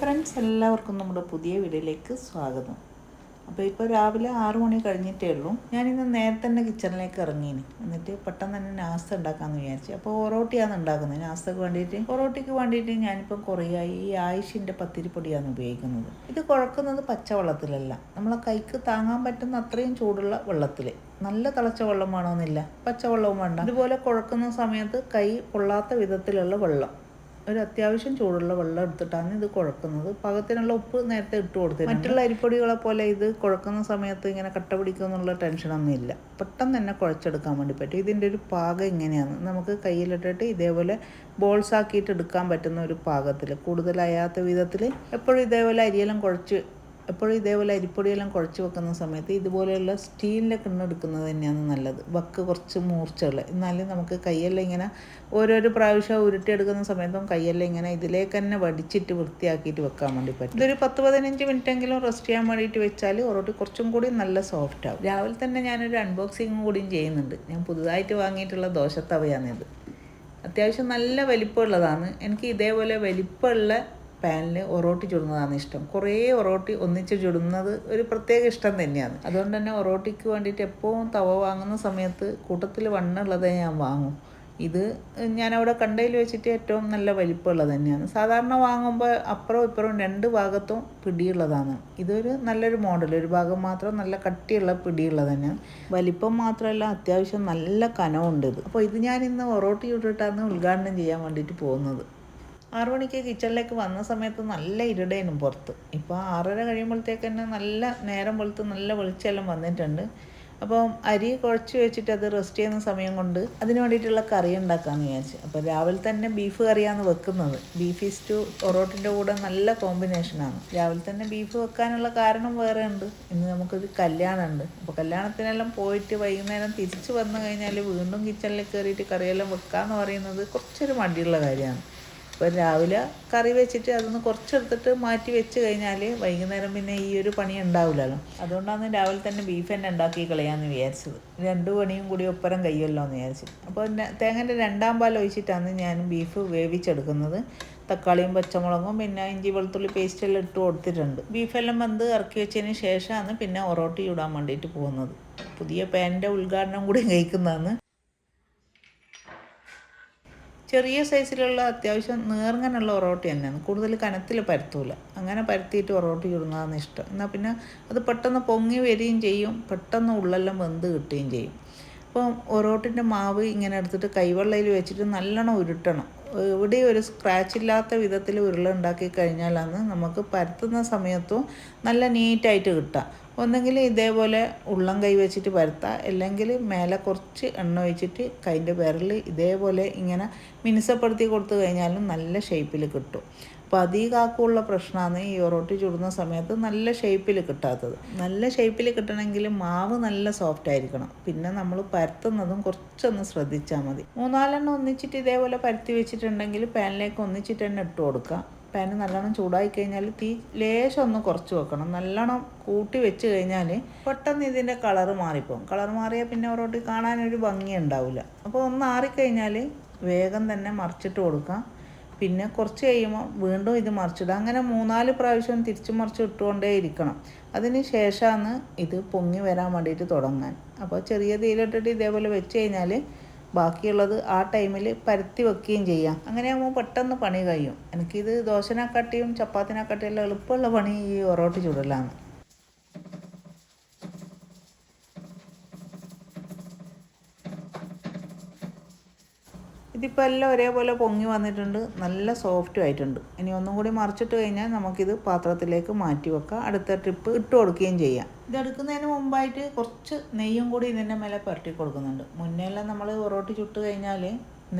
Friends എല്ലാവർക്കും നമ്മുടെ പുതിയ വീഡിയോയിലേക്ക് സ്വാഗതം. അപ്പോൾ ഇപ്പോൾ രാവിലെ ആറു മണി കഴിഞ്ഞിട്ടേ ഉള്ളൂ. ഞാനിന്ന് നേരത്തെ തന്നെ കിച്ചണിലേക്ക് ഇറങ്ങിയിന് എന്നിട്ട് പെട്ടെന്ന് തന്നെ നാസ്ത ഉണ്ടാക്കാമെന്ന് വിചാരിച്ചു. അപ്പോൾ ഒറോട്ടിയാണ് ഉണ്ടാക്കുന്നത്. നാസ്തക്ക് വേണ്ടിയിട്ട് ഒറോട്ടിക്ക് വേണ്ടിയിട്ട് ഞാനിപ്പം കുറേയായി ഈ ആയിഷിന്റെ പത്തിരിപ്പൊടിയാണ് ഉപയോഗിക്കുന്നത്. ഇത് കുഴക്കുന്നത് പച്ചവെള്ളത്തിലല്ല നമ്മളെ കൈക്ക് താങ്ങാൻ പറ്റുന്ന അത്രയും ചൂടുള്ള വെള്ളത്തിൽ നല്ല തിളച്ച വെള്ളം വേണമെന്നില്ല പച്ചവെള്ളവും വേണ്ട. ഇതുപോലെ കുഴക്കുന്ന സമയത്ത് കൈ പൊള്ളാത്ത വിധത്തിലുള്ള വെള്ളം. ഒരു അത്യാവശ്യം ചൂടുള്ള വെള്ളം എടുത്തിട്ടാണ് ഇത് കുഴക്കുന്നത്. പാകത്തിനുള്ള ഉപ്പ് നേരത്തെ ഇട്ട് കൊടുത്തത് മറ്റുള്ള അരിപ്പൊടികളെ പോലെ ഇത് കുഴക്കുന്ന സമയത്ത് ഇങ്ങനെ കട്ട പിടിക്കുമെന്നുള്ള ടെൻഷനൊന്നും ഇല്ല. പെട്ടെന്ന് തന്നെ കുഴച്ചെടുക്കാൻ വേണ്ടി പറ്റും. ഇതിന്റെ ഒരു പാകം ഇങ്ങനെയാണ്. നമുക്ക് കയ്യിലിട്ടിട്ട് ഇതേപോലെ ബോൾസാക്കിയിട്ട് എടുക്കാൻ പറ്റുന്ന ഒരു പാകത്തിൽ കൂടുതലയാത്ത വിധത്തിൽ എപ്പോഴും ഇതേപോലെ അരിയെല്ലാം കുഴച്ച് എപ്പോഴും ഇതേപോലെ അരിപ്പൊടിയെല്ലാം കുഴച്ച് വെക്കുന്ന സമയത്ത് ഇതുപോലെയുള്ള സ്റ്റീലിന്റെ കിണ്ണെടുക്കുന്നത് തന്നെയാണ് നല്ലത്. വക്ക് കുറച്ച് മൂർച്ചകൾ എന്നാലും നമുക്ക് കയ്യെല്ലാം ഇങ്ങനെ ഓരോരോ പ്രാവശ്യം ഉരുട്ടിയെടുക്കുന്ന സമയത്തും കയ്യെല്ലാം ഇങ്ങനെ ഇതിലേക്ക് തന്നെ വടിച്ചിട്ട് വൃത്തിയാക്കിയിട്ട് വെക്കാൻ വേണ്ടി പറ്റും. ഇതൊരു പത്ത് പതിനഞ്ച് മിനിറ്റെങ്കിലും റെസ്റ്റ് ചെയ്യാൻ വേണ്ടിയിട്ട് വെച്ചാൽ ഒറോട്ടി കുറച്ചും കൂടി നല്ല സോഫ്റ്റ് ആവും രാവിലെ തന്നെ ഞാനൊരു അൺബോക്സിങ്ങും കൂടിയും ചെയ്യുന്നുണ്ട്. ഞാൻ പുതുതായിട്ട് വാങ്ങിയിട്ടുള്ള ദോശത്തവയാണിത് അത്യാവശ്യം നല്ല വലിപ്പമുള്ളതാണ്. എനിക്ക് ഇതേപോലെ വലിപ്പമുള്ള പാനിൽ ഒറോട്ടി ചുടുന്നതാണ് ഇഷ്ടം. കുറേ ഒറോട്ടി ഒന്നിച്ച് ചുടുന്നത് ഒരു പ്രത്യേക ഇഷ്ടം തന്നെയാണ്. അതുകൊണ്ട് തന്നെ ഒറോട്ടിക്ക് വേണ്ടിയിട്ട് എപ്പോഴും തവ വാങ്ങുന്ന സമയത്ത് കൂട്ടത്തിൽ വണ്ണുള്ളതേ ഞാൻ വാങ്ങും. ഇത് ഞാനവിടെ കണ്ടയിൽ വെച്ചിട്ട് ഏറ്റവും നല്ല വലിപ്പമുള്ളത് തന്നെയാണ്. സാധാരണ വാങ്ങുമ്പോൾ അപ്പുറവും ഇപ്പുറവും രണ്ട് ഭാഗത്തും പിടിയുള്ളതാണ്. ഇതൊരു നല്ലൊരു മോഡൽ. ഒരു ഭാഗം മാത്രം നല്ല കട്ടിയുള്ള പിടിയുള്ളത് തന്നെയാണ്. വലിപ്പം മാത്രമല്ല അത്യാവശ്യം നല്ല കനമുണ്ട് ഇത്. അപ്പോൾ ഇത് ഞാൻ ഇന്ന് ഒറോട്ടി ചുട്ടിട്ടാണ് ഉദ്ഘാടനം ചെയ്യാൻ വേണ്ടിയിട്ട് പോകുന്നത്. ആറു മണിക്ക് കിച്ചണിലേക്ക് വന്ന സമയത്ത് നല്ല ഇരുടേനും പുറത്ത്. ഇപ്പോൾ ആറര കഴിയുമ്പോഴത്തേക്ക് തന്നെ നല്ല നേരം വെളുത്ത് നല്ല വെളിച്ചെല്ലാം വന്നിട്ടുണ്ട്. അപ്പം അരി കുഴച്ച് വെച്ചിട്ട് അത് റെസ്റ്റ് ചെയ്യുന്ന സമയം കൊണ്ട് അതിന് വേണ്ടിയിട്ടുള്ള കറി ഉണ്ടാക്കാമെന്ന് വിചാരിച്ചു. അപ്പോൾ രാവിലെ തന്നെ ബീഫ് കറിയാണ് വെക്കുന്നത്. ബീഫ് ഈസ്റ്റു പൊറോട്ടിന്റെ കൂടെ നല്ല കോമ്പിനേഷനാണ് രാവിലെ തന്നെ ബീഫ് വെക്കാനുള്ള കാരണം വേറെ ഉണ്ട്. ഇന്ന് നമുക്കൊരു കല്യാണമുണ്ട്. അപ്പോൾ കല്യാണത്തിനെല്ലാം പോയിട്ട് വൈകുന്നേരം തിരിച്ചു വന്നു കഴിഞ്ഞാൽ വീണ്ടും കിച്ചണിൽ കയറിയിട്ട് കറിയെല്ലാം വെക്കാമെന്ന് പറയുന്നത് കുറച്ചൊരു മടിയുള്ള കാര്യമാണ്. അപ്പോൾ രാവിലെ കറി വെച്ചിട്ട് അതൊന്ന് കുറച്ചെടുത്തിട്ട് മാറ്റി വെച്ച് കഴിഞ്ഞാൽ വൈകുന്നേരം പിന്നെ ഈ ഒരു പണി ഉണ്ടാവില്ലല്ലോ. അതുകൊണ്ടാണ് രാവിലെ തന്നെ ബീഫ് തന്നെ ഉണ്ടാക്കി കളയാമെന്ന് വിചാരിച്ചത്. രണ്ട് പണിയും കൂടി ഒപ്പരം കഴിയുമല്ലോ എന്ന് വിചാരിച്ചു. അപ്പോൾ തേങ്ങന്റെ രണ്ടാം പാൽ ഒഴിച്ചിട്ടാണ് ഞാൻ ബീഫ് വേവിച്ചെടുക്കുന്നത്. തക്കാളിയും പച്ചമുളകും പിന്നെ ഇഞ്ചി വെളുത്തുള്ളി പേസ്റ്റെല്ലാം ഇട്ട് കൊടുത്തിട്ടുണ്ട്. ബീഫെല്ലാം വന്ന് ഇറക്കി വെച്ചതിന് ശേഷമാണ് പിന്നെ ഒറോട്ടി ഇടാൻ വേണ്ടിയിട്ട് പോകുന്നത്. പുതിയ പാനിന്റെ ഉദ്ഘാടനം കൂടി കഴിക്കുന്നതാണ്. ചെറിയ സൈസിലുള്ള അത്യാവശ്യം നേർങ്ങനുള്ള ഒറോട്ടി തന്നെയാണ്. കൂടുതൽ കനത്തിൽ പരത്തൂല. അങ്ങനെ പരത്തിയിട്ട് ഒറോട്ടി ചുടുന്നതാണ് ഇഷ്ടം. എന്നാൽ പിന്നെ അത് പെട്ടെന്ന് പൊങ്ങി വരികയും ചെയ്യും. പെട്ടെന്ന് ഉള്ളെല്ലാം വെന്ത് കിട്ടുകയും ചെയ്യും. അപ്പം ഒറോട്ടിന്റെ മാവ് ഇങ്ങനെ എടുത്തിട്ട് കൈവെള്ളയിൽ വെച്ചിട്ട് നല്ലോണം ഉരുട്ടണം. എവിടെയും ഒരു സ്ക്രാച്ച് ഇല്ലാത്ത വിധത്തിൽ ഉരുള ഉണ്ടാക്കി കഴിഞ്ഞാലാണ് നമുക്ക് പരത്തുന്ന സമയത്തും നല്ല നീറ്റായിട്ട് കിട്ടുക. ഒന്നെങ്കിൽ ഇതേപോലെ ഉള്ളം കൈ വെച്ചിട്ട് പരത്താം. അല്ലെങ്കിൽ മേലെ കുറച്ച് എണ്ണ ഒഴിച്ചിട്ട് കൈന്റെ വിരൽ ഇതേപോലെ ഇങ്ങനെ മിനുസപ്പെടുത്തി കൊടുത്തു കഴിഞ്ഞാലും നല്ല ഷേപ്പിൽ കിട്ടും. അപ്പോൾ അധികാക്കുള്ള പ്രശ്നമാണ് ഈ ഒറോട്ടി ചുടുന്ന സമയത്ത് നല്ല ഷേപ്പിൽ കിട്ടാത്തത്. നല്ല ഷേപ്പിൽ കിട്ടണമെങ്കിൽ മാവ് നല്ല സോഫ്റ്റ് ആയിരിക്കണം. പിന്നെ നമ്മൾ പരത്തുന്നതും കുറച്ചൊന്ന് ശ്രദ്ധിച്ചാൽ മതി. മൂന്നാലെണ്ണം ഒന്നിച്ചിട്ട് ഇതേപോലെ പരത്തി വെച്ചിട്ടുണ്ടെങ്കിൽ പാനിലേക്ക് ഒന്നിച്ചിട്ട് തന്നെ ഇട്ട് കൊടുക്കുക പാന് നല്ലോണം ചൂടായി കഴിഞ്ഞാൽ തീ ലേശം ഒന്ന് കുറച്ച് വെക്കണം. നല്ലോണം കൂട്ടി വെച്ച് കഴിഞ്ഞാൽ പെട്ടെന്ന് ഇതിന്റെ കളറ് മാറിപ്പോകും കളർ മാറിയാൽ പിന്നെ ഒറോട്ടി കാണാനൊരു ഭംഗി ഉണ്ടാവില്ല അപ്പോൾ ഒന്ന് ആറിക്കഴിഞ്ഞാൽ വേഗം തന്നെ മറിച്ചിട്ട് കൊടുക്കാം. പിന്നെ കുറച്ച് കഴിയുമ്പോൾ വീണ്ടും ഇത് മറിച്ചിടുക. അങ്ങനെ മൂന്നാൽ പ്രാവശ്യം തിരിച്ചു മറിച്ച് ഇട്ടുകൊണ്ടേ ഇരിക്കണം. അതിന് ശേഷമാണ് ഇത് പൊങ്ങി വരാൻ വേണ്ടിയിട്ട് തുടങ്ങാൻ. അപ്പോൾ ചെറിയ തീയിലിട്ടിട്ട് ഇതേപോലെ വെച്ച് കഴിഞ്ഞാൽ ബാക്കിയുള്ളത് ആ ടൈമിൽ പരത്തി വെക്കുകയും ചെയ്യാം. അങ്ങനെയാകുമ്പോൾ പെട്ടെന്ന് പണി കഴിയും. എനിക്കിത് ദോശനെക്കാട്ടിയും ചപ്പാത്തിനെക്കാട്ടിയും എല്ലാം എളുപ്പമുള്ള പണി ഈ ഒറോട്ടി ചുടലാണ്. ഇതിപ്പോൾ എല്ലാം ഒരേപോലെ പൊങ്ങി വന്നിട്ടുണ്ട്. നല്ല സോഫ്റ്റും ആയിട്ടുണ്ട്. ഇനി ഒന്നും കൂടി മറിച്ചിട്ട് കഴിഞ്ഞാൽ നമുക്കിത് പാത്രത്തിലേക്ക് മാറ്റി വെക്കാം. അടുത്ത ട്രിപ്പ് ഇട്ട് കൊടുക്കുകയും ചെയ്യാം. ഇത് എടുക്കുന്നതിന് മുമ്പായിട്ട് കുറച്ച് നെയ്യും കൂടി ഇതിന്റെ മേലെ പുരട്ടി കൊടുക്കുന്നുണ്ട്. മുന്നേല്ലാം നമ്മൾ ഒറോട്ടി ചുട്ട് കഴിഞ്ഞാൽ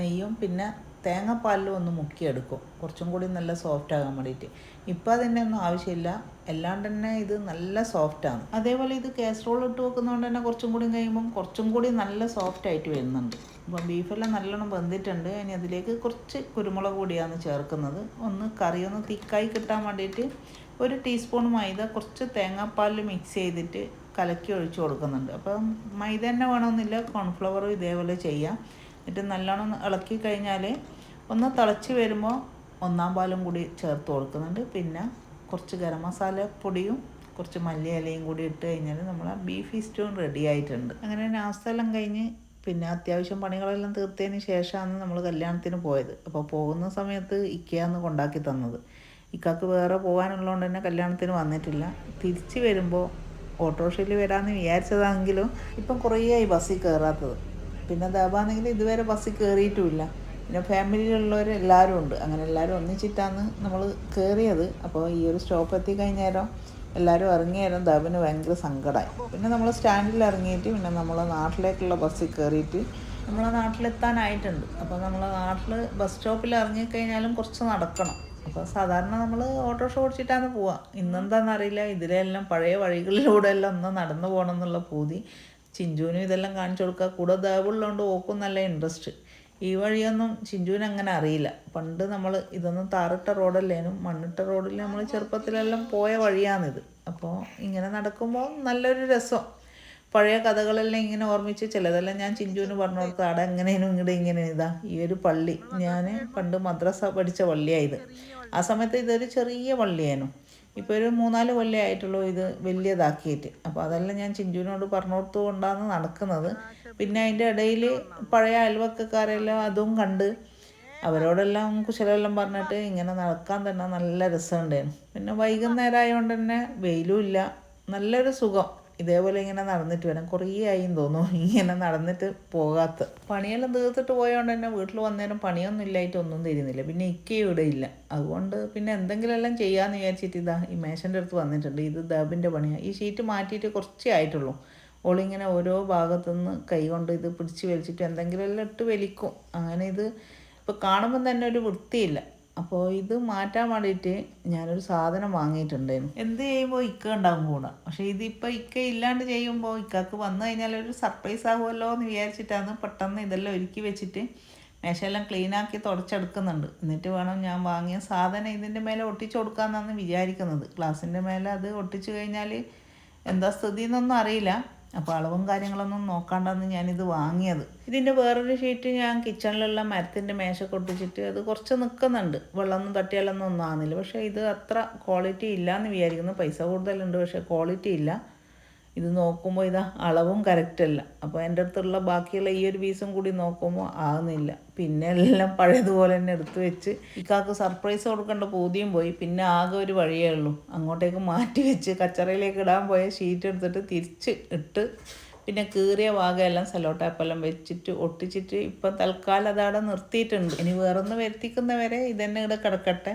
നെയ്യും പിന്നെ തേങ്ങാപ്പാലിലും ഒന്ന് മുക്കിയെടുക്കും. കുറച്ചും കൂടി നല്ല സോഫ്റ്റ് ആകാൻ വേണ്ടിയിട്ട്. ഇപ്പം അതിന്റെ ഒന്നും ആവശ്യമില്ല. അല്ലാണ്ട് തന്നെ ഇത് നല്ല സോഫ്റ്റാണ് അതേപോലെ ഇത് കാസറോൾ ഇട്ട് വെക്കുന്നതുകൊണ്ട് തന്നെ കുറച്ചും കൂടി കഴിയുമ്പം കുറച്ചും കൂടി നല്ല സോഫ്റ്റ് ആയിട്ട് വരുന്നുണ്ട്. അപ്പം ബീഫെല്ലാം നല്ലോണം വെന്തിട്ടുണ്ട്. ഇനി അതിലേക്ക് കുറച്ച് കുരുമുളക് പൊടിയാണ് ചേർക്കുന്നത്. ഒന്ന് കറി ഒന്ന് തിക്കായി കിട്ടാൻ വേണ്ടിയിട്ട് ഒരു ടീസ്പൂൺ മൈദ കുറച്ച് തേങ്ങാപ്പാലിൽ മിക്സ് ചെയ്തിട്ട് കലക്കി ഒഴിച്ചു കൊടുക്കുന്നുണ്ട്. അപ്പം മൈദ തന്നെ വേണമെന്നില്ല കോൺഫ്ലവറും ഇതേപോലെ ചെയ്യാം. എന്നിട്ട് നല്ലോണം ഇളക്കി കഴിഞ്ഞാൽ ഒന്ന് തിളച്ച് വരുമ്പോൾ ഒന്നാം പാലും കൂടി ചേർത്ത് കൊടുക്കുന്നുണ്ട്. പിന്നെ കുറച്ച് ഗരം മസാല പൊടിയും കുറച്ച് മല്ലി ഇലയും കൂടി ഇട്ട് കഴിഞ്ഞാൽ നമ്മളെ ബീഫ് സ്റ്റൂൺ റെഡി ആയിട്ടുണ്ട്. അങ്ങനെ നാസ്തെല്ലാം കഴിഞ്ഞ് പിന്നെ അത്യാവശ്യം പണികളെല്ലാം തീർത്തതിന് ശേഷമാണ് നമ്മൾ കല്യാണത്തിന് പോയത്. അപ്പോൾ പോകുന്ന സമയത്ത് ഇക്കയാന്ന് കൊണ്ടാക്കി തന്നത്. ഇക്കാക്ക് വേറെ പോകാനുള്ളതുകൊണ്ട് തന്നെ കല്യാണത്തിന് വന്നിട്ടില്ല. തിരിച്ച് വരുമ്പോൾ ഓട്ടോറിക്ഷയിൽ വരാമെന്ന് വിചാരിച്ചതാണെങ്കിലും ഇപ്പം കുറേയായി ബസ്സിൽ കയറാത്തത് പിന്നെ ദാബാണെങ്കിൽ ഇതുവരെ ബസ്സിൽ കയറിയിട്ടുമില്ല പിന്നെ ഫാമിലിയിലുള്ളവർ എല്ലാവരും ഉണ്ട് അങ്ങനെ എല്ലാവരും ഒന്നിച്ചിട്ടാണ് നമ്മൾ കയറിയത് അപ്പോൾ ഈ ഒരു സ്റ്റോപ്പ് എത്തി കഴിഞ്ഞേരം എല്ലാവരും ഇറങ്ങിയാലും ദാബിന് ഭയങ്കര സങ്കടമായി പിന്നെ നമ്മൾ സ്റ്റാൻഡിൽ ഇറങ്ങിയിട്ട് പിന്നെ നമ്മൾ നാട്ടിലേക്കുള്ള ബസ്സിൽ കയറിയിട്ട് നമ്മളെ നാട്ടിലെത്താനായിട്ടുണ്ട്. അപ്പോൾ നമ്മൾ നാട്ടിൽ ബസ് സ്റ്റോപ്പിൽ ഇറങ്ങിക്കഴിഞ്ഞാലും കുറച്ച് നടക്കണം. അപ്പോൾ സാധാരണ നമ്മൾ ഓട്ടോറിക്ഷ ഓടിച്ചിട്ടാണ് പോവുക ഇന്നെന്താണെന്ന് അറിയില്ല. ഇതിലെല്ലാം പഴയ വഴികളിലൂടെ എല്ലാം ഒന്ന് നടന്നു പോകണം എന്നുള്ള പൂതി. ചിഞ്ചുവിനും ഇതെല്ലാം കാണിച്ചു കൊടുക്കുക കൂടെ ദേവുള്ളതുകൊണ്ട് ഓക്കും നല്ല ഇൻട്രസ്റ്റ് ഈ വഴിയൊന്നും ചിഞ്ചുവിന് അങ്ങനെ അറിയില്ല. പണ്ട് നമ്മൾ ഇതൊന്നും താറിട്ട റോഡല്ലേനും മണ്ണിട്ട റോഡിൽ നമ്മൾ ചെറുപ്പത്തിലെല്ലാം പോയ വഴിയാണിത്. അപ്പോൾ ഇങ്ങനെ നടക്കുമ്പോൾ നല്ലൊരു രസം. പഴയ കഥകളെല്ലാം ഇങ്ങനെ ഓർമ്മിച്ച് ചിലതെല്ലാം ഞാൻ ചിഞ്ചുവിന് പറഞ്ഞു കൊടുത്തു അവിടെ എങ്ങനെയും ഇങ്ങടെ ഇങ്ങനെ ഇതാ ഈ ഒരു പള്ളി. ഞാൻ പണ്ട് മദ്രസ പഠിച്ച പള്ളിയായത് ആ സമയത്ത് ഇതൊരു ചെറിയ പള്ളിയായിരുന്നു ഇപ്പോൾ ഒരു മൂന്നാൽ കൊല്ലേ ആയിട്ടുള്ളൂ ഇത് വലിയതാക്കിയിട്ട്. അപ്പോൾ അതെല്ലാം ഞാൻ ചിഞ്ചുവിനോട് പറഞ്ഞു കൊടുത്തു കൊണ്ടാണ് നടക്കുന്നത്. പിന്നെ അതിന്റെ ഇടയിൽ പഴയ അയൽവക്കക്കാരെല്ലാം അതും കണ്ട് അവരോടെല്ലാം കുശലെല്ലാം പറഞ്ഞിട്ട് ഇങ്ങനെ നടക്കാൻ തന്നെ നല്ല രസമുണ്ടായിരുന്നു. പിന്നെ വൈകുന്നേരം ആയതുകൊണ്ട് തന്നെ വെയിലും ഇല്ല. നല്ലൊരു സുഖം. ഇതേപോലെ ഇങ്ങനെ നടന്നിട്ട് വരാം. കുറേ ആയും തോന്നുന്നു. ഇങ്ങനെ നടന്നിട്ട് പോകാത്ത. പണിയെല്ലാം തീർത്തിട്ട് പോയതുകൊണ്ട് തന്നെ വീട്ടിൽ വന്നേരം പണിയൊന്നും ഇല്ലായിട്ട് ഒന്നും തരുന്നില്ല. പിന്നെ ഇക്കയും ഇവിടെ ഇല്ല. അതുകൊണ്ട് പിന്നെ എന്തെങ്കിലും എല്ലാം ചെയ്യാമെന്ന് വിചാരിച്ചിട്ട് ഇതാ ഈ മേശന്റെ അടുത്ത് വന്നിട്ടുണ്ട്. ഇത് ദബിന്റെ പണിയാണ് ഈ ഷീറ്റ് മാറ്റിയിട്ട് കുറച്ചേ ആയിട്ടുള്ളൂ. ഓളിങ്ങനെ ഓരോ ഭാഗത്തുനിന്ന് കൈ കൊണ്ട് ഇത് പിടിച്ച് വലിച്ചിട്ട് എന്തെങ്കിലും എല്ലാം ഇട്ട് വലിക്കും. അങ്ങനെ ഇത് ഇപ്പോൾ കാണുമ്പം തന്നെ ഒരു വൃത്തിയില്ല. അപ്പോൾ ഇത് മാറ്റാൻ വേണ്ടിയിട്ട് ഞാനൊരു സാധനം വാങ്ങിയിട്ടുണ്ടായിരുന്നു. എന്ത് ചെയ്യുമ്പോൾ ഇക്ക ഉണ്ടാകും കൂടെ. പക്ഷേ ഇതിപ്പോൾ ഇക്ക ഇല്ലാണ്ട് ചെയ്യുമ്പോൾ ഇക്കക്ക് വന്നു കഴിഞ്ഞാൽ ഒരു സർപ്രൈസ് ആകുമല്ലോ എന്ന് വിചാരിച്ചിട്ടാണ് പെട്ടെന്ന് ഇതെല്ലാം ഒരുക്കി വെച്ചിട്ട് മേശയെല്ലാം ക്ലീനാക്കി തുടച്ചെടുക്കുന്നുണ്ട്. എന്നിട്ട് വേണം ഞാൻ വാങ്ങിയ സാധനം ഇതിന്റെ മേലെ ഒട്ടിച്ചു കൊടുക്കാമെന്നാണ് വിചാരിക്കുന്നത്. ഗ്ലാസിന്റെ മേലെ അത് ഒട്ടിച്ചു കഴിഞ്ഞാൽ എന്താ സ്ഥിതി എന്നൊന്നും അറിയില്ല. അപ്പോൾ അളവും കാര്യങ്ങളൊന്നും നോക്കാണ്ടാന്ന് ഞാനിത് വാങ്ങിയത്. ഇതിന്റെ വേറൊരു ഷീറ്റ് ഞാൻ കിച്ചണിലുള്ള മരത്തിന്റെ മേശ കൊട്ടിച്ചിട്ട് അത് കുറച്ച് നിൽക്കുന്നുണ്ട് വെള്ളമൊന്നും തട്ടിയാലൊന്നും ഒന്നും ആകുന്നില്ല പക്ഷേ ഇത് അത്ര ക്വാളിറ്റി ഇല്ല എന്ന് വിചാരിക്കുന്നു. പൈസ കൂടുതലുണ്ട് പക്ഷേ ക്വാളിറ്റി ഇല്ല. ഇത് നോക്കുമ്പോൾ ഇതാ അളവും കറക്റ്റല്ല അപ്പോൾ എന്റെ അടുത്തുള്ള ബാക്കിയുള്ള ഈ ഒരു പീസും കൂടി നോക്കുമ്പോൾ ആകുന്നില്ല പിന്നെ എല്ലാം പഴയതുപോലെ തന്നെ എടുത്തു വെച്ച് ഇക്കാക്ക് സർപ്രൈസ് കൊടുക്കേണ്ട പൂതിയും പോയി. പിന്നെ ആകെ ഒരു വഴിയേ ഉള്ളൂ. അങ്ങോട്ടേക്ക് മാറ്റി വെച്ച് കച്ചറയിലേക്ക് ഇടാൻ പോയ ഷീറ്റ് എടുത്തിട്ട് തിരിച്ച് ഇട്ട് പിന്നെ കീറിയ ഭാഗമെല്ലാം സെലോട്ടാപ്പെല്ലാം വെച്ചിട്ട് ഒട്ടിച്ചിട്ട് ഇപ്പം തൽക്കാലം അതവിടെ നിർത്തിയിട്ടുണ്ട്. ഇനി വേറൊന്ന് വരുത്തിക്കുന്നവരെ ഇതന്നെ ഇവിടെ കിടക്കട്ടെ.